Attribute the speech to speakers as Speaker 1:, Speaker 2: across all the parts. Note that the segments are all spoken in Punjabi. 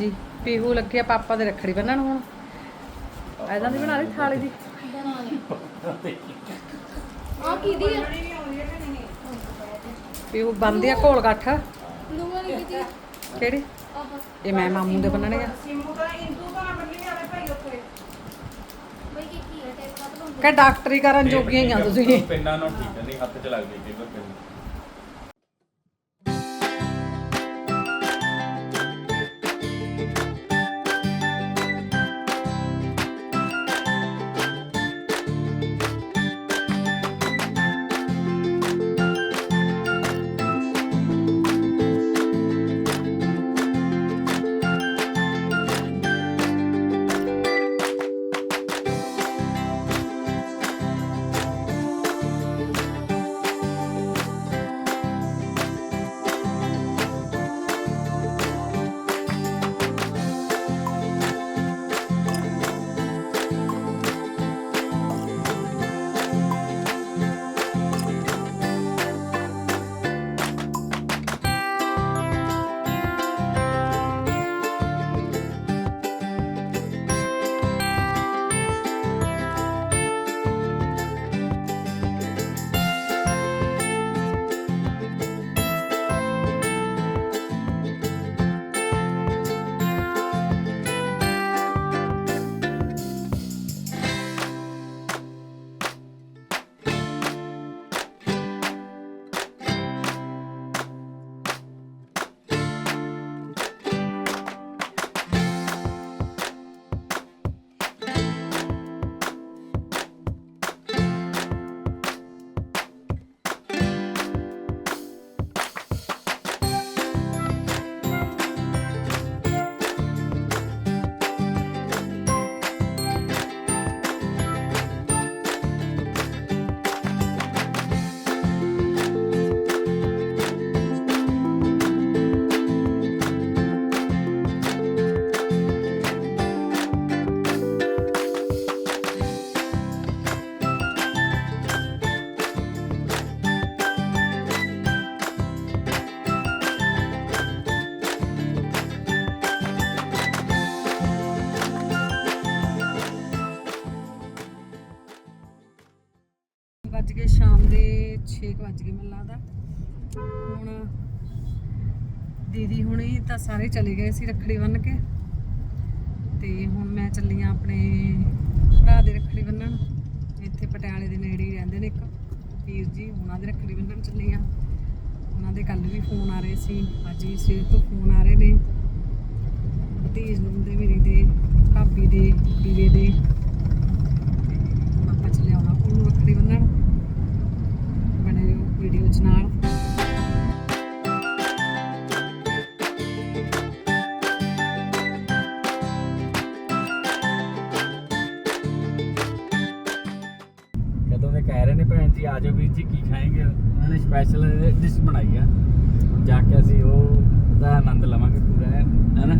Speaker 1: ਹਾਂਜੀ। ਪੀਹੂ ਲੱਗਿਆ ਪਾਪਾ ਦੇ ਰੱਖੜੀ ਬੰਨਣ ਹੁਣ। ਐਦਾਂ ਦੀ ਬਣਾ ਲਈ ਥਾਲੀ ਦੀ।
Speaker 2: ਆ ਕਿਹਦੀ ਆ?
Speaker 1: ਪੀਹੂ ਬੰਨਦੀ ਆ ਘੋਲ ਗੱਠ।
Speaker 2: ਨੂੰਹਾਂ ਦੀ ਕਿਹਦੀ
Speaker 1: ਕਿਹੜੀ? ਇਹ ਮੈਂ ਮਾਮੂ ਦੇ ਬੰਨਣੇ ਆ।
Speaker 2: ਬਈ ਕੀ ਕੀ ਹੈ ਟੇਪ
Speaker 1: ਕਿ ਡਾਕਟਰੀ ਕਰਨ ਜੋਗੀਆਂ ਹੀ ਆ ਤੁਸੀਂ।
Speaker 3: ਪਿੰਡਾਂ ਨਾਲ ਠੀਕ ਨਹੀਂ ਹੱਥ ਚ ਲੱਗਦੀ ਕਈ ਵਾਰ
Speaker 1: ਵੱਜ ਗਏ ਮੈਨੂੰ ਲੱਗਦਾ। ਹੁਣ ਦੀਦੀ ਹੁਣੀ ਤਾਂ ਸਾਰੇ ਚਲੇ ਗਏ ਸੀ ਰੱਖੜੀ ਬੰਨ ਕੇ। ਤੇ ਹੁਣ ਮੈਂ ਚੱਲੀ ਆਂ ਆਪਣੇ ਭਰਾ ਦੇ ਰੱਖੜੀ ਬੰਨਣ ਇੱਥੇ ਪਟਿਆਲੇ ਦੇ ਨੇੜੇ ਹੀ ਰਹਿੰਦੇ ਨੇ ਇੱਕ। ਵੀਰ ਜੀ, ਉਹਨਾਂ ਦੇ ਰੱਖੜੀ ਬੰਨਣ ਚੱਲੀ ਆਂ। ਉਹਨਾਂ ਦੇ ਕੱਲ ਵੀ ਫੋਨ ਆ ਰਹੇ ਸੀ। ਅੱਜ ਵੀ ਸਵੇਰ ਤੋਂ ਫੋਨ ਆ ਰਹੇ ਨੇ। ਭਤੀਜ ਨੂੰ ਦੇ ਮੇਰੀ ਦੇ, ਭਾਬੀ ਦੇ ਵੀਰੇ ਦੇ। ਤੇ ਹੁਣ ਆਪਾਂ ਚੱਲੇ ਆਉਣਾ ਉਹਨੂੰ ਰੱਖੜੀ ਬੰਨਣ ਬਣੇ ਰਹੋ ਵੀਡੀਓ ਚ ਨਾਲ।
Speaker 3: ਕਦੋਂ ਦੇ ਕਹਿ ਰਹੇ ਨੇ ਭੈਣ ਜੀ ਆਜੋ ਵੀਰ ਜੀ ਕੀ ਖਾਏਂਗੇ? ਉਹਨਾਂ ਨੇ ਸਪੈਸ਼ਲ ਡਿਸ਼ ਬਣਾਈ ਆ। ਜਾ ਕੇ ਅਸੀਂ ਉਹ ਦਾ ਆਨੰਦ ਲਵਾਂਗੇ ਪੂਰਾ ਹੈਨਾ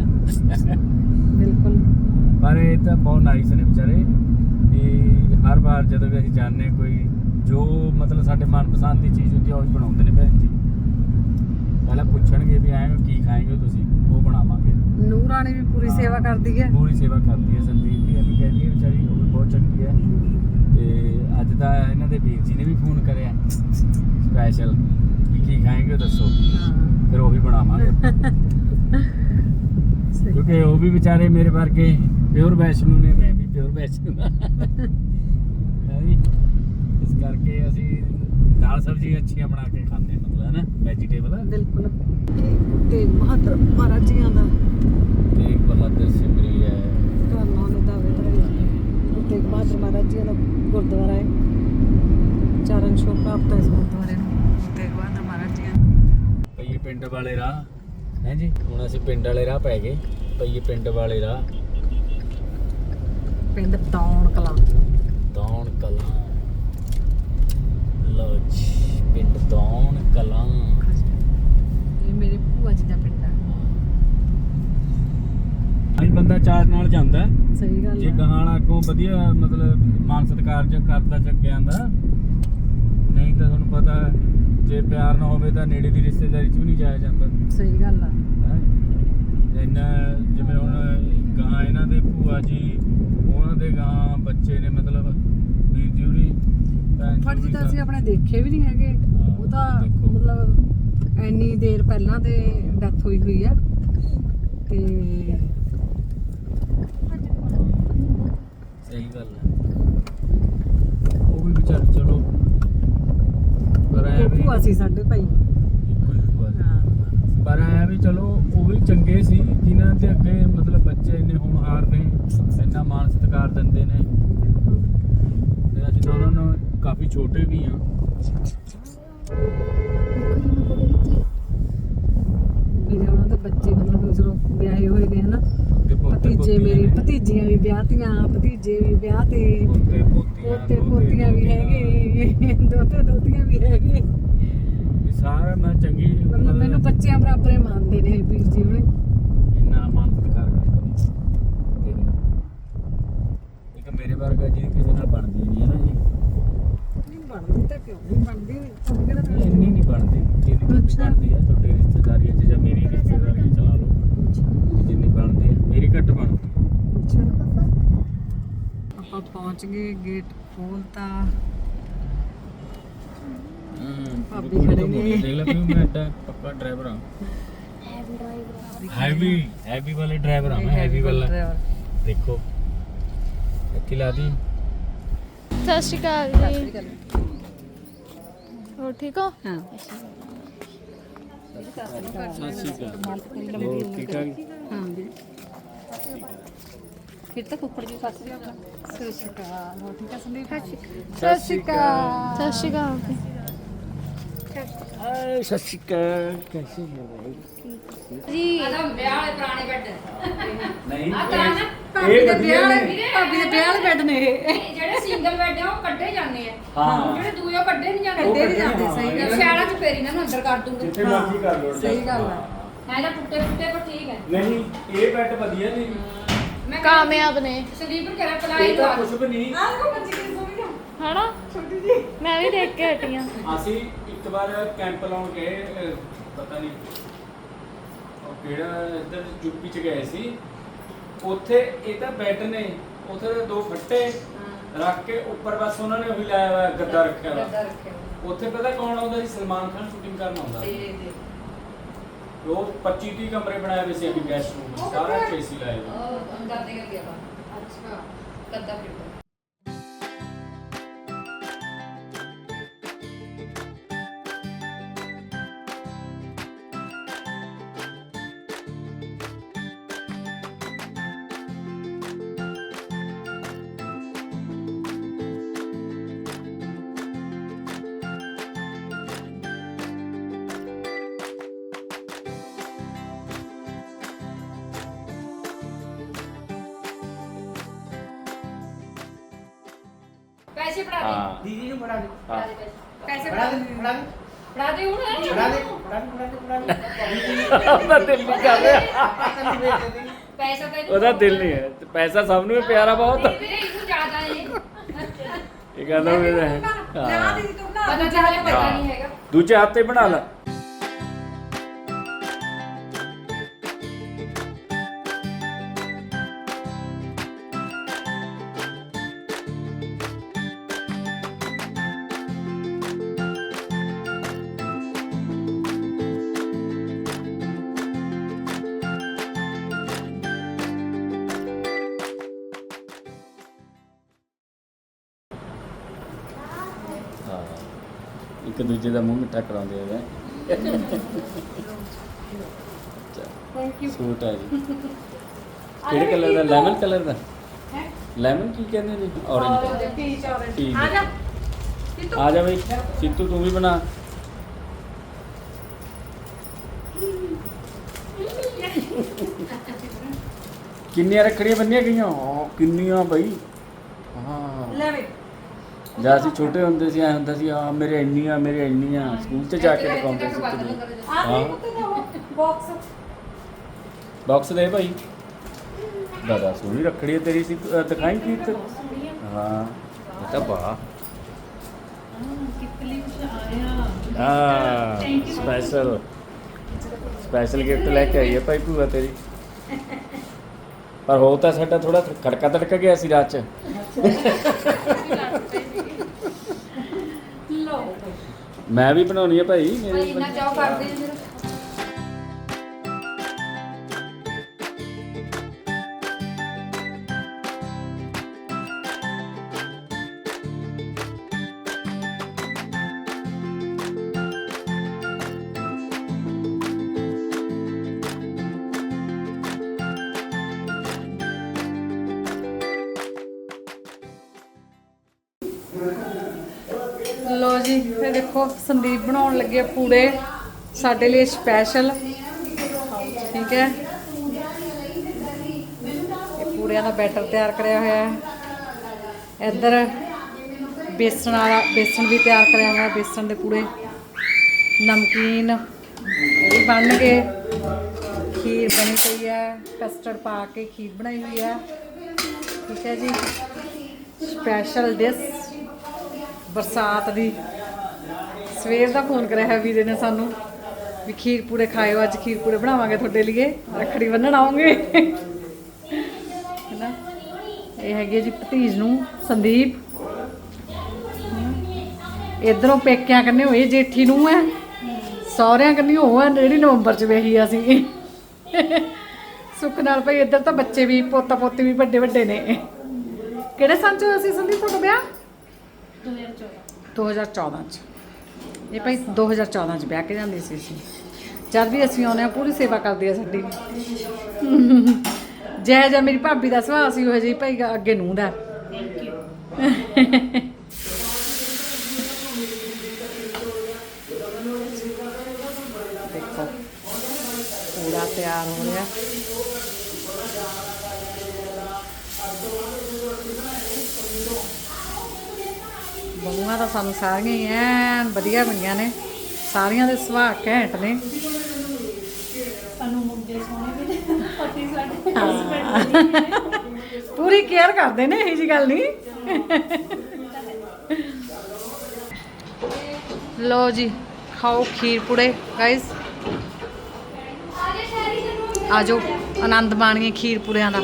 Speaker 1: ਬਿਲਕੁਲ।
Speaker 3: ਪਰ ਇਹ ਤਾਂ ਬਹੁਤ ਨਾਈਸ ਨੇ ਵਿਚਾਰੇ ਇਹ ਹਰ ਵਾਰ ਜਦੋਂ ਵੀ ਅਸੀਂ ਜਾਂਦੇ ਹਾਂ ਕੋਈ ਜੋ ਮਤਲਬ ਸਾਡੇ ਮਨਪਸੰਦ ਦੀ ਚੀਜ਼ ਹੁੰਦੀ ਆ ਉਹ ਹੀ ਬਣਾਉਂਦੇ ਨੇ ਭੈਣ ਜੀ। ਪਹਿਲਾਂ ਪੁੱਛਣਗੇ ਵੀ ਐਂ ਕੀ ਖਾਏਂਗੇ ਤੁਸੀਂ ਉਹ ਬਣਾਵਾਂਗੇ।
Speaker 1: ਨੂਰ ਰਾਣੀ ਵੀ ਪੂਰੀ
Speaker 3: ਹਾਂ।
Speaker 1: ਸੇਵਾ ਕਰਦੀ ਹੈ।
Speaker 3: ਪੂਰੀ ਸੇਵਾ ਕਰਦੀ ਹੈ ਸੰਦੀਪ ਵੀ ਐਵੇਂ ਕਹਿੰਦੀ ਹੈ ਵਿਚਾਰੀ ਉਹ ਵੀ ਬਹੁਤ ਚੰਗੀ ਹੈ। ਤੇ ਅੱਜ ਤਾਂ ਇਹਨਾਂ ਦੇ ਵੀਰ ਜੀ ਨੇ ਵੀ ਫੋਨ ਕਰਿਆ ਸਪੈਸ਼ਲ ਵੀ ਕੀ ਖਾਏਂਗੇ ਦੱਸੋ।
Speaker 1: ਹਾਂ।
Speaker 3: ਫਿਰ ਉਹ ਵੀ ਬਣਾਵਾਂਗੇ
Speaker 1: ਸਹੀ।
Speaker 3: ਕਿਉਂਕਿ ਉਹ ਵੀ ਵਿਚਾਰੇ ਮੇਰੇ ਵਰਗੇ ਪਿਓਰ ਵੈਸ਼ਨੂ ਨੇ ਮੈਂ ਵੀ ਪਿਓਰ ਵੈਸ਼ਨੂ ਹਾਂ ਜੀ। ਕਰਕੇ ਅਸੀਂ ਦਾਲ ਸਬਜ਼ੀ ਅੱਛੀਆਂ ਬਣਾ ਕੇ ਖਾਂਦੇ ਹਾਂ ਮਤਲਬ ਹੈ ਨਾ ਵੈਜੀਟੇਬਲ
Speaker 1: ਬਿਲਕੁਲ। ਤੇ ਮਹੱਤਵ ਮਹਾਰਾਜ ਜੀਆਂ ਦਾ।
Speaker 3: ਤੇ ਬਹਾਦਰ ਸਿਮਰੀ ਹੈ।
Speaker 1: ਕਰਨਾ ਨੇ ਦਾ ਵੇਤਰਾ ਤੇ ਮਹਾਤਮਾ ਮਹਾਰਾਜ ਜੀਆਂ ਦਾ ਗੁਰਦੁਆਰਾ ਹੈ। ਚਰਨ ਛੋਹ ਪ੍ਰਾਪਤ ਹੈ ਇਸ ਗੁਰਦੁਆਰੇ ਨੂੰ। ਤੇ ਮਹਾਤਮਾ ਮਹਾਰਾਜ ਜੀਆਂ
Speaker 3: ਪਈਏ ਪਿੰਡ ਵਾਲੇ ਰਾਹ। ਹੈ ਜੀ ਹੁਣ ਅਸੀਂ ਪਿੰਡ ਵਾਲੇ ਰਾਹ ਪੈ ਗਏ। ਪਈਏ ਪਿੰਡ ਵਾਲੇ ਰਾਹ।
Speaker 1: ਪਿੰਡ ਤੌਣ ਕਲਾਂ।
Speaker 3: ਦੌਣ ਕਲਾਂ। ਲੋ ਜੀ ਪਿੰਡ ਦੌਣ ਕਲਾਂ।
Speaker 1: ਇਹ ਮੇਰੇ ਭੂਆ ਜੀ ਦਾ ਪਿੰਡ ਹੈ।
Speaker 3: ਅਸੀਂ ਬੰਦਾ ਚਾਰ ਨਾਲ ਜਾਂਦਾ। ਹੈ।
Speaker 1: ਸਹੀ ਗੱਲ
Speaker 3: ਜੇ ਗਾਹਾਂ ਅੱਗੋਂ ਵਧੀਆ ਮਤਲਬ ਮਾਨ ਸਤਿਕਾਰ ਜ ਕਰਦਾ ਚੱਕਿਆਂ ਦਾ ਨਹੀਂ ਤਾਂ ਤੁਹਾਨੂੰ ਪਤਾ ਹੈ, ਜੇ ਪਿਆਰ ਨਾ ਹੋਵੇ ਤਾਂ ਨੇੜੇ ਦੀ ਰਿਸ਼ਤੇਦਾਰੀ 'ਚ ਵੀ ਨਹੀਂ ਜਾਇਆ ਜਾਂਦਾ।
Speaker 1: ਸਹੀ ਗੱਲ ਆ।
Speaker 3: ਹੈਂ। ਇੰਨਾ ਜਿਵੇਂ ਹੁਣ ਗਾਂ ਇਹਨਾਂ ਦੇ ਭੂਆ ਜੀ ਉਹਨਾਂ ਦੇ ਗਾਂ ਬੱਚੇ ਨੇ ਮਤਲਬ ਵੀਰ ਜੀ ਹੋਰੀ
Speaker 1: ਫੜ ਜੀ ਤਾਂ ਅਸੀਂ ਆਪਣੇ ਦੇਖੇ ਵੀ ਨਹੀਂ ਹੈਗੇ ਉਹ ਤਾਂ। ਮਤਲਬ ਇੰਨੀ ਦੇਰ ਪਹਿਲਾਂ ਤੇ ਡੈਥ ਹੋਈ ਹੋਈ ਆ। ਤੇ
Speaker 3: ਸਹੀ ਗੱਲ ਹੈ। ਉਹ ਵੀ ਵਿਚਾਰ ਚਲੋ ਪਰ ਐ ਵੀ
Speaker 1: ਭੂਆ ਸੀ ਸਾਡੇ ਭਾਈ।
Speaker 3: ਪਰ ਐ ਵੀ ਚਲੋ ਉਹ ਵੀ ਚੰਗੇ ਸੀ ਜਿਨ੍ਹਾਂ ਦੇ ਅੱਗੇ ਮਤਲਬ ਬੱਚੇ ਇੰਨੇ ਹੋਣਹਾਰ ਨੇ ਇੰਨਾ ਮਾਨ ਸਤਿਕਾਰ ਦਿੰਦੇ ਨੇ ਤੇ ਅਸੀਂ ਤਾਂ ਉਹਨਾਂ ਨੂੰ ਕਾਫੀ ਛੋਟੇ ਵੀ ਆ।
Speaker 1: ਮੇਰੇ ਉਹਨਾਂ ਦੇ ਬੱਚੇ ਮਤਲਬ ਜਦੋਂ ਵਿਆਹੇ ਹੋਏ ਨੇ ਹਨਾ
Speaker 3: ਤੇ ਪੋਤੇ
Speaker 1: ਭਤੀਜੇ ਮੇਰੀ
Speaker 3: ਨੇ,
Speaker 1: ਭਤੀਜੀਆਂ ਵੀ ਵਿਆਹਤੀਆਂ ਭਤੀਜੇ ਵੀ ਵਿਆਹ ਤੇ
Speaker 3: ਪੋਤੇ ਪੋਤੀਆਂ
Speaker 1: ਪੋਤੇ
Speaker 3: ਦੋਤੇ,
Speaker 1: ਪੋਤੀਆਂ ਵੀ
Speaker 3: ਦੋਤੀਆਂ।
Speaker 1: ਹੈਗੇ ਦੋਤੇ ਦੋਤੀਆਂ ਵੀ ਹੈਗੇ।
Speaker 3: ਵੀ ਸਾਰਾ ਮੈਂ ਚੰਗੀ
Speaker 1: ਮਤਲਬ ਮੈਨੂੰ ਬੱਚਿਆਂ ਬਰਾਬਰ ਹੀ ਮੰਨਦੇ ਨੇ ਵੀਰ ਜੀ ਹੁਣੇ
Speaker 3: ਇੰਨਾ ਮਾਨ ਸਤਿਕਾਰ ਕਰਦੇ ਨੇ। ਤੇ ਇੱਕ ਮੇਰੇ ਵਰਗਾ ਜੀ ਕਿਸੇ ਨਾਲ ਬਣਦੀ ਨਹੀਂ ਹੈ ਨਾ ਜੀ।
Speaker 1: ਨਹੀਂ ਬਣਦੀ ਤਾਂ ਕਿਉਂ ਨਹੀਂ ਬਣਦੀ? ਤੁਹਾਨੂੰ ਕਿਹੜਾ
Speaker 3: ਇਹ ਇੰਨੀ ਨਹੀਂ ਬਣਦੀ। ਜਿੰਨੀ ਤੁਹਾਡੀ
Speaker 1: ਅੱਛਾ।
Speaker 3: ਬਣਦੀ ਹੈ ਤੁਹਾਡੀ ਰਿਸ਼ਤੇਦਾਰੀਆਂ 'ਚ ਜਾਂ ਮੇਰੀ ਰਿਸ਼ਤੇਦਾਰੀਆਂ 'ਚ ਲਾ ਲਓ। ਜਿੰਨੀ ਬਣਦੀ ਹੈ ਮੇਰੀ ਘੱਟ ਬਣਦੀ। ਹੈ
Speaker 1: ਆਪਾਂ ਪਹੁੰਚ ਗਏ ਗੇਟ ਖੋਲਤਾ। ਭਾਬੀ
Speaker 3: ਬਿਲਕੁਲ
Speaker 1: ਖੜੇ
Speaker 3: ਤਾਂ ਮੋਢੇ
Speaker 1: ਨੇ।
Speaker 3: ਦੇਖ ਲੈ ਵੀ ਮੈਂ ਐਡਾ ਪੱਕਾ ਡਰਾਈਵਰ ਹਾਂ ਹੈਵੀ ਹੈਵੀ ਵਾਲੇ ਡਰਾਈਵਰ ਹਾਂ ਮੈਂ ਹੈਵੀ ਵਾਲਾ। ਦੇਖੋ ਇੱਥੇ ਲਾ ਦੀ।
Speaker 2: ਸਤਿ ਸ਼੍ਰੀ ਅਕਾਲ ਜੀ। ਹੋਰ ਠੀਕ ਹੋ?
Speaker 1: ਹਾਂ।
Speaker 3: ਸਤਿ ਸ਼੍ਰੀ ਅਕਾਲ ਹੋਰ ਠੀਕ ਠਾਕ
Speaker 1: ਹਾਂ ਜੀ। ਫਿਰ ਤਾਂ ਕੁੱਕੜ ਜੀ ਸੱਸ ਜੀ ਆਪਣਾ ਸਤਿ ਸ਼੍ਰੀ ਅਕਾਲ। ਹੋਰ ਠੀਕ ਆ ਸੰਦੀਪ ਸਤਿ ਸ਼੍ਰੀ ਅਕਾਲ।
Speaker 2: ਸਤਿ ਸ਼੍ਰੀ ਅਕਾਲ।
Speaker 3: ਹਾਏ ਸਤਿ ਸ਼੍ਰੀ ਅਕਾਲ ਕੈਸੇ ਹੋ ਭਾਈ
Speaker 2: ਜੀ।
Speaker 3: ਨਹੀਂ
Speaker 1: ਭਾਬੀ
Speaker 3: ਇਹ
Speaker 1: ਦੇ
Speaker 3: ਵਧੀਆ
Speaker 1: ਵਿਆਹ
Speaker 3: ਨੇ
Speaker 1: ਵਾਲੇ ਭਾਬੀ ਦੇ ਵਿਆਹ ਵਾਲੇ ਬੈੱਡ ਨੇ ਇਹ।
Speaker 4: ਜਿਹੜੇ ਸਿੰਗਲ ਬੈੱਡ ਆ ਉਹ ਕੱਢੇ ਜਾਂਦੇ ਆ।
Speaker 3: ਹਾਂ।
Speaker 4: ਜਿਹੜੇ ਦੂਏ ਉਹ ਕੱਢੇ ਨਹੀਂ ਜਾਂਦੇ।
Speaker 1: ਕੱਢੇ ਨਹੀਂ ਜਾਂਦੇ ਸਹੀ ਗੱਲ
Speaker 4: ਸਿਆਲਾ ਚ ਫੇਰ ਇਹਨਾਂ ਨੂੰ ਅੰਦਰ ਕਰ ਦੂੰਗੇ।
Speaker 3: ਜਿੱਥੇ ਮਰਜ਼ੀ ਕਰ ਲਓ
Speaker 1: ਸਹੀ ਗੱਲ ਆ।
Speaker 4: ਹੈ। ਜਾਂ ਟੁੱਟੇ ਫੁੱਟੇ ਪਰ ਠੀਕ ਹੈ
Speaker 3: ਨਹੀਂ ਇਹ ਬੈੱਡ ਵਧੀਆ ਨਹੀਂ।
Speaker 4: ਮੈਂ
Speaker 2: ਕਾਮਯਾਬ ਨੇ।
Speaker 4: ਸੰਦੀਪ ਕਰਾਂ ਪਲਾਈ
Speaker 3: ਇਹ ਤਾਂ
Speaker 4: ਲਵਾ
Speaker 3: ਕੁਝ ਵੀ ਨਹੀਂ।
Speaker 1: ਆਹ ਕੋ ਬੱਚੀ ਕਿਸ ਸੋਹਣੀ ਆ।
Speaker 2: ਹਨਾ? ਮੈਂ ਵੀ ਦੇਖ ਕੇ ਹਟੀ ਆਂ।
Speaker 3: ਅਸੀਂ ਇੱਕ ਵਾਰ ਕੈਂਪ ਲਾਉਣ ਗਏ ਅਹ, ਪਤਾ ਨਹੀਂ। ਉਹ ਕਿਹੜਾ ਇੱਧਰ ਯੂਪੀ ਚ ਗਏ ਸੀ। ਉੱਥੇ ਇਹ ਤਾਂ ਬੈੱਡ ਨੇ ਉੱਥੇ ਤਾਂ ਦੋ ਫੱਟੇ ਰੱਖ ਕੇ ਉੱਪਰ ਬਸ ਉਹਨਾਂ ਨੇ ਉਹੀ ਲਾਇਆ ਹੋਇਆ ਗੱਦਾ ਰੱਖਿਆ ਹੋਇਆ। ਉੱਥੇ ਪਤਾ ਕੌਣ ਆਉਂਦਾ ਸੀ? ਸਲਮਾਨ ਖਾਨ ਸ਼ੂਟਿੰਗ ਕਰਨ ਆਉਂਦਾ ਸੀ। ਉਹ 25 30 ਕਮਰੇ ਬਣਾਏ ਹੋਏ ਸੀ ਅਸੀਂ ਗੈਸਟ ਰੂਮ ਸਾਰਾ ਏਸੀ ਲਾਇਆ ਹੋਇਆ
Speaker 4: ਉਹ ਅੰਦਰ ਦੇ ਗਿਆ ਵਾ ਅੱਛਾ ਕੱਦਾ ਫਿੱਟ ਪੈਸੇ ਫੜਾ ਦੇ।
Speaker 3: ਹਾਂ।
Speaker 5: ਦੀਦੀ ਨੂੰ ਫੜਾ ਦੇ।
Speaker 4: ਫੜਾ ਦੇ ਪੈਸੇ। ਪੈਸੇ
Speaker 5: ਫੜਾ
Speaker 4: ਫੜਾ
Speaker 5: ਦੇ
Speaker 4: ਦੇ
Speaker 5: ਫੜਾ ਦੇ।
Speaker 4: ਫੜਾ ਦੇ ਹੁਣ।
Speaker 5: ਫੜਾ ਦੇ ਫੜਾ ਦੇ ਫੜਾ ਦੇ ਫੜਾ ਦੇ।
Speaker 3: ਉਹਦਾ ਦਿਲ ਨਹੀਂ ਕਰ ਰਿਹਾ।
Speaker 5: ਆਪਾਂ ਤੈਨੂੰ ਵੇਚ ਦੇ ਦੇ
Speaker 4: ਪੈਸਾ ਤਾਂ ਇਹਨੂੰ
Speaker 3: ਉਹਦਾ ਦਿਲ ਨਹੀਂ ਹੈ। ਤੇ ਪੈਸਾ ਸਭ ਨੂੰ ਹੀ ਪਿਆਰਾ ਬਹੁਤ।
Speaker 4: ਨਹੀਂ ਵੀਰੇ ਇਹਨੂੰ ਜ਼ਿਆਦਾ ਨਹੀਂ
Speaker 3: ਇਹ ਕਹਿੰਦਾ ਵੀ
Speaker 1: ਲਿਆ
Speaker 3: ਹਾਂ
Speaker 1: ਦੀਦੀ ਤੂੰ ਬਣਾ।
Speaker 4: ਪਤਾ ਤਾਂ ਹਲੇ ਪਤਾ ਨਹੀਂ ਹੈਗਾ
Speaker 3: ਦੂਜੇ ਹੱਥ ਤੇ ਬਣਾ ਲੈ। ਇੱਕ ਦੂਜੇ ਦਾ ਮੂੰਹ ਮਿੱਠਾ ਕਰਾਉਂਦੇ
Speaker 1: ਥੈਂਕ ਯੂ
Speaker 3: ਸੂਟ ਹੈ ਜੀ। ਕਿਹੜੇ ਕਲਰ ਦਾ? ਲੈਮਨ ਕਲਰ ਦਾ? ਲੈਮਨ ਕੀ ਕਹਿੰਦੇ ਨੇ? ਔਰੇਂਜ
Speaker 1: ਪੀਚ ਔਰੇਂਜ
Speaker 3: ਠੀਕ
Speaker 1: ਆ ਜਾ।
Speaker 3: ਹੈ। ਆ ਜਾ ਬਈ। ਸਿੱਤੂ ਤੂੰ ਵੀ ਬਣਾ। ਕਿੰਨੀਆਂ ਰੱਖੜੀਆਂ ਬੰਨੀਆਂ ਗਈਆਂ? ਕਿੰਨੀਆਂ ਬਈ। ਜਦ ਅਸੀਂ ਛੋਟੇ ਹੁੰਦੇ ਸੀ ਐ ਹੁੰਦਾ ਸੀ ਆ ਮੇਰੇ ਇੰਨੀਆਂ ਮੇਰੇ ਇੰਨੀਆਂ। ਸਕੂਲ 'ਚ ਜਾ ਕੇ ਦਿਖਾਉਂਦੇ ਸੀ ਹਾਂ।
Speaker 1: ਨਹੀਂ ਪੁੱਤ ਦਾ ਬਾਕਸ
Speaker 3: ਬਾਕਸ ਦੇ ਭਾਈ। ਦਾਦਾ ਸੋਹਣੀ ਰੱਖੜੀ ਹੈ ਤੇਰੀ ਸੀ ਅ, ਦਿਖਾਈ ਕੀ ਤੇ? ਹਾਂ। ਇਹ ਤਾਂ ਬਾ ਸਪੈਸ਼ਲ ਸਪੈਸ਼ਲ ਗਿਫਟ ਲੈ ਕੇ ਆਈ ਹੈ ਭਾਈ ਭੂਆ ਤੇਰੀ। ਪਰ ਹੋ ਤਾਂ ਸਾਡਾ ਥੋੜਾ ਖੜਕਾ ਤੜਕ ਗਿਆ ਸੀ ਰਾਤ ਚ
Speaker 2: ਲੋ
Speaker 3: ਮੈਂ ਵੀ ਬਣਾਉਣੀ ਆ ਭਾਈ
Speaker 2: ਭਾਈ
Speaker 3: ਮੇਰੇ
Speaker 2: ਇੰਨਾ ਚਾਹ ਕਰਦੇ ਆ ਮੇਰਾ
Speaker 1: ਲੋ ਜੀ ਇਹ ਦੇਖੋ ਸੰਦੀਪ ਬਣਾਉਣ ਲੱਗੇ ਪੂੜੇ। ਸਾਡੇ ਲਈ ਸਪੈਸ਼ਲ ਠੀਕ ਹੈ। ਇਹ ਪੂੜਿਆਂ ਦਾ ਬੈਟਰ ਤਿਆਰ ਕਰਿਆ ਹੋਇਆ ਹੈ। ਇੱਧਰ ਬੇਸਣ ਵਾਲਾ, ਬੇਸਣ ਵੀ ਤਿਆਰ ਕਰਿਆ ਹੋਇਆ ਬੇਸਣ ਦੇ ਪੂੜੇ। ਨਮਕੀਨ, ਇਹ ਵੀ ਬਣ ਗਏ। ਖੀਰ ਬਣੀ ਪਈ ਹੈ ਕਸਟਰਡ ਪਾ ਕੇ ਖੀਰ ਬਣਾਈ ਹੋਈ ਹੈ। ਠੀਕ ਹੈ ਜੀ। ਸਪੈਸ਼ਲ ਡਿਸ਼ ਬਰਸਾਤ ਦੀ। ਸਵੇਰ ਦਾ ਫੋਨ ਕਰਿਆ ਹੈ ਵੀਰੇ ਨੇ ਸਾਨੂੰ ਵੀ ਖੀਰ ਪੂੜੇ ਖਾਇਓ, ਅੱਜ ਖੀਰ ਪੂੜੇ ਬਣਾਵਾਂਗੇ ਤੁਹਾਡੇ ਲਈ ਰੱਖੜੀ ਬੰਨਣ ਆਉਂਗੇ। ਹੈਨਾ? ਇਹ ਹੈਗੇ ਹੈ ਜੀ ਭਤੀਜ ਨੂੰ, ਸੰਦੀਪ। ਇਧਰੋਂ ਪੇਕਿਆਂ ਕੰਨੇ ਹੋਏ ਜੇਠੀ ਨੂੰ ਹੈ। ਸਹੁਰਿਆਂ ਕੰਨੇ ਉਹ ਹੈ ਜਿਹੜੀ ਨਵੰਬਰ ਚ ਵੇਹੀ ਅਸੀਂ। ਸੁੱਖ ਨਾਲ ਭਾਈ ਇੱਧਰ ਤਾਂ ਬੱਚੇ ਵੀ ਪੋਤਾ ਪੋਤੀ ਵੀ ਵੱਡੇ ਵੱਡੇ ਨੇ। ਕਿਹੜੇ ਸੰਨ ਚ ਅਸੀਂ ਸੰਦੀਪ ਤੁਹਾਡਾ ਵਿਆਹ? 2014 ਚ ਇਹ ਭਾਈ 2014 ਚ ਵਿਆਹ ਕੇ ਜਾਂਦੇ ਸੀ ਅਸੀਂ ਜਦ ਵੀ ਅਸੀਂ ਆਉਂਦੇ ਆ ਪੂਰੀ ਸੇਵਾ ਕਰਦੇ ਆ ਸਾਡੀ ਜੈ ਜੈ ਮੇਰੀ ਭਾਬੀ ਦਾ ਸੁਭਾਅ ਸੀ ਉਹ ਜੀ ਭਾਈ ਅੱਗੇ ਨੂੰ ਦਾ ਦੇਖੋ ਪੂਰਾ ਤਿਆਰ ਹੋ ਰਿਹਾ ਬਣੂਆਂ ਤਾਂ ਸਾਨੂੰ ਸਾਰੀਆਂ ਹੀ ਐਨ ਵਧੀਆ ਬਣੀਆਂ ਨੇ। ਸਾਰੀਆਂ ਦੇ ਸੁਭਾਅ ਘੈਂਟ ਨੇ।
Speaker 2: ਸਾਨੂੰ ਮੁੰਡੇ ਸੋਹਣੇ ਵੀ ਨੇ ਪਤੀ ਸਾਡੇ
Speaker 1: ਹਾਂ। ਪੂਰੀ ਕੇਅਰ ਕਰਦੇ ਨੇ ਇਹੀ ਜੀ ਗੱਲ ਨਹੀਂ। ਲੋ ਜੀ ਖਾਓ ਖੀਰ ਪੁੜੇ ਗਾਇਸ ਆਜੋ ਆਨੰਦ ਮਾਣੀਏ ਖੀਰ ਪੁੜਿਆਂ ਦਾ।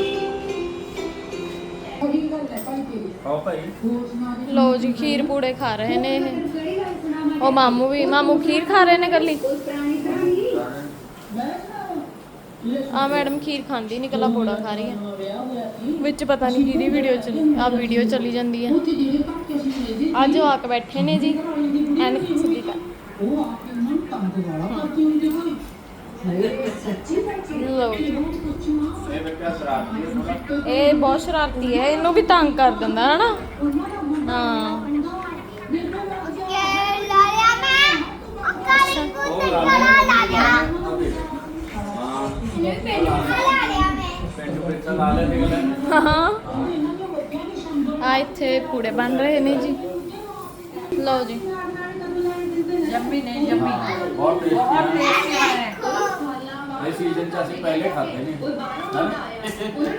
Speaker 3: ਭਾਈ।
Speaker 4: ਲੋ ਜੀ ਖੀਰ ਪੂੜੇ ਖਾ ਰਹੇ ਨੇ ਇਹ। ਉਹ ਮਾਮੂ ਵੀ ਮਾਮੂ ਖੀਰ ਖਾ ਰਹੇ ਨੇ ਕੱਲੀ ਆ ਮੈਡਮ ਖੀਰ ਖਾਂਦੀ ਨਹੀਂ ਕੱਲਾ ਪੂੜਾ ਖਾ ਰਹੀ ਹੈ। ਵਿੱਚ ਪਤਾ ਨਹੀਂ ਕਿਹਦੀ ਵੀਡੀਓ ਚੱਲੀ ਆ ਵੀਡੀਓ ਚੱਲੀ ਜਾਂਦੀ ਹੈ। ਅੱਜ ਉਹ ਆ ਕੇ ਬੈਠੇ ਨੇ ਜੀ। ਐਨਕ ਸਿੱਧੀ ਕਰ ਲਓ ਜੀ।
Speaker 3: ਇਹ ਬੱਚਾ ਸ਼ਰਾਰਤੀ ਹੈ। ਥੋੜਾ
Speaker 4: ਇਹ ਬਹੁਤ ਸ਼ਰਾਰਤੀ ਹੈ, ਇਹਨੂੰ ਵੀ ਤੰਗ ਕਰ ਦਿੰਦਾ ਹੈ ਨਾ ਹਾਂ।
Speaker 3: ਉਹ ਲਾ ਲਿਆ ਪਿੰਡ ਵਿੱਚ ਲਾ ਲੈ ਦੇਖ ਲੈ
Speaker 4: ਹਾਂ। ਆ ਇੱਥੇ ਪੂੜੇ ਬਣ ਰਹੇ ਨੇ ਜੀ। ਲਓ ਜੀ।
Speaker 1: ਯੰਮੀ ਨੇ ਯੰਮੀ
Speaker 3: ਬਹੁਤ ਟੇਸਟੀ ਹੈ ਇਹ ਸੀਜ਼ਨ ਚ ਅਸੀਂ ਪਹਿਲੇ ਖਾਦੇ ਨੇ। ਹਾਂ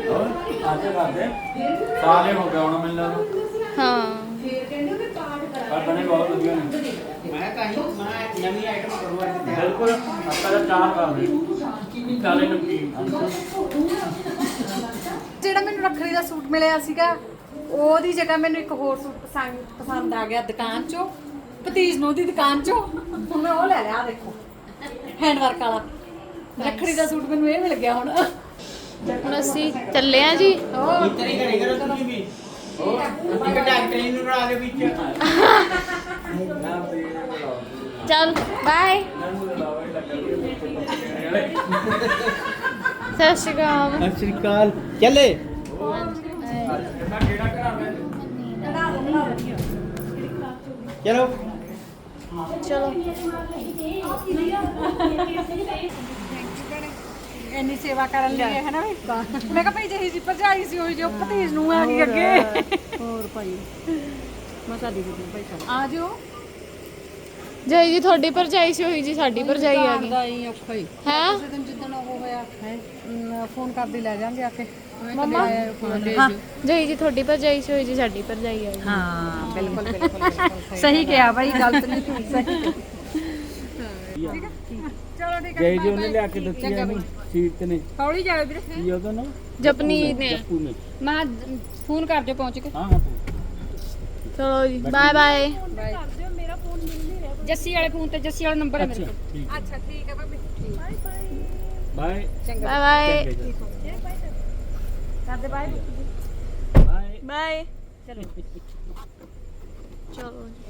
Speaker 3: ਹੋਰ? ਅੱਜ ਖਾਦੇ ਸਾਲੇ ਹੋ ਗਏ ਹੁਣ ਮਿਲਣ ਨੂੰ
Speaker 4: ਹਾਂ।
Speaker 3: ਪਰ ਬਣੇ ਬਹੁਤ ਵਧੀਆ ਨੇ।
Speaker 5: ਮੈਂ ਤਾਂ ਹੀ ਮੈਂ ਨਵੀਂ ਆਈਟਮ ਕਰੂੰ ਅੱਜ ਤਿਆਰ।
Speaker 3: ਬਿਲਕੁਲ ਆਪਾਂ ਦਾ ਚਾਰ ਕਰਦੇ ਕਾਲੇ ਨਮਕੀਨ
Speaker 1: ਜਿਹੜਾ ਮੈਨੂੰ ਰੱਖੜੀ ਦਾ ਸੂਟ ਮਿਲਿਆ ਸੀਗਾ ਉਹਦੀ ਜਗ੍ਹਾ ਮੈਨੂੰ ਇੱਕ ਹੋਰ ਸੂਟ ਪਸੰਦ ਪਸੰਦ ਆ ਗਿਆ ਦੁਕਾਨ ਚੋਂ। ਭਤੀਜ ਨੂੰ ਦੀ ਦੁਕਾਨ ਚੋਂ। ਹੁਣ ਮੈਂ ਉਹ ਲੈ ਲਿਆ ਦੇਖੋ। ਹੈਂਡ ਵਰਕ ਵਾਲਾ। ਰੱਖੜੀ ਦਾ ਸੂਟ ਮੈਨੂੰ ਇਹ ਮਿਲ ਗਿਆ ਹੁਣ।
Speaker 4: ਹੁਣ ਅਸੀਂ ਚੱਲੇ ਆ ਜੀ।
Speaker 1: ਉਹ
Speaker 5: ਇਤਨੀ ਕਰੇ ਕਰੋ ਤੁਸੀਂ ਵੀ। ਇੱਕ ਡਾਕਟਰੀ ਨੂੰ ਰਲਾ ਦੇ ਵਿੱਚ।
Speaker 3: ਨਾਮ ਦੇ ਬੁਲਾਓ
Speaker 4: ਚੱਲ ਬਾਏ ਸਤਿ ਸ਼੍ਰੀ ਅਕਾਲ।
Speaker 5: ਸਤਿ ਸ਼੍ਰੀ ਅਕਾਲ। ਚੱਲੇ। ਚਲੋ।
Speaker 4: ਚਲੋ।
Speaker 1: ਇੰਨੀ ਸੇਵਾ ਕਰਨ ਲਈ ਹੈ ਨਾ ਵੀ? ਮੈਂ ਕਿਹਾ ਭਾਈ ਜਿਹੀ ਜੀ ਭਰਜਾਈ ਸੀ ਹੋਈ ਜੋ ਭਤੀਜ ਨੂੰ ਆ ਗਈ ਅੱਗੇ। ਹੋਰ ਭਾਈ। ਮਸਾ ਦੀ ਗੁੱਡੀ ਭਾਈ ਸਾਹਿਬ ਆ ਜਾਓ।
Speaker 4: ਜੈ ਜੀ ਤੁਹਾਡੀ ਭਰਜਾਈ ਸੀ ਹੋਈ ਜੀ ਸਾਡੀ ਭਰਜਾਈ ਆ ਗਈ।
Speaker 1: ਦਾ ਹੀ ਔਖਾ ਹੀ।
Speaker 4: ਹੈ?
Speaker 1: ਉਸੇ ਦਿਨ ਜਿੱਦਣ ਉਹ ਹੋਇਆ ਹੈ? ਫੋਨ ਕਰਦੀ ਲੈ ਜਾਾਂਗੇ ਆ ਕੇ।
Speaker 4: ਮੰਮਾ?
Speaker 1: ਹਾਂ।
Speaker 4: ਜੈ ਜੀ ਤੁਹਾਡੀ ਭਰਜਾਈ ਸੀ ਹੋਈ ਜੀ ਸਾਡੀ ਭਰਜਾਈ ਆ ਗਈ।
Speaker 1: ਹਾਂ ਬਿਲਕੁਲ ਬਿਲਕੁਲ ਸਹੀ ਕਿਹਾ ਭਾਈ ਗਲਤ ਨਹੀਂ ਸਹੀ। ਠੀਕ ਹੈ? ਚਲੋ
Speaker 3: ਜੇ ਜੀ ਉਹਨੇ ਲਿਆ ਕੇ ਦਿੱਤੀ ਹੈ ਇਹਨੂੰ ਸੀਟ ਨੇ।
Speaker 2: ਹੌਲੀ ਜਾਓ ਵੀਰੇ।
Speaker 3: ਕੀ ਉਹਦਾ ਨਾ
Speaker 4: ਜਪਨੀਤ ਨੇ
Speaker 3: ਜੱਪੂ ਨੇ।
Speaker 2: ਮੈਂ ਫੋਨ ਕਰ ਦਿਓ ਪਹੁੰਚ ਕੇ।
Speaker 3: ਹਾਂ ਹਾਂ
Speaker 4: ਚਲੋ ਜੀ ਬਾਏ ਬਾਏ।
Speaker 2: ਜੱਸੀ ਵਾਲੇ ਫੋਨ ਤੇ ਜੱਸੀ ਵਾਲਾ ਨੰਬਰ ਹੈ ਮੇਰੇ ਕੋਲ।
Speaker 1: ਅੱਛਾ ਠੀਕ ਹੈ ਭਾਬੀ।
Speaker 3: ਬਾਏ।
Speaker 4: Bye bye.
Speaker 2: ਕਰਦੇ ਬਾਏ।
Speaker 3: ਬਾਏ।
Speaker 4: ਬਾਏ।
Speaker 2: ਚਲੋ।
Speaker 4: ਚਲੋ ਜੀ।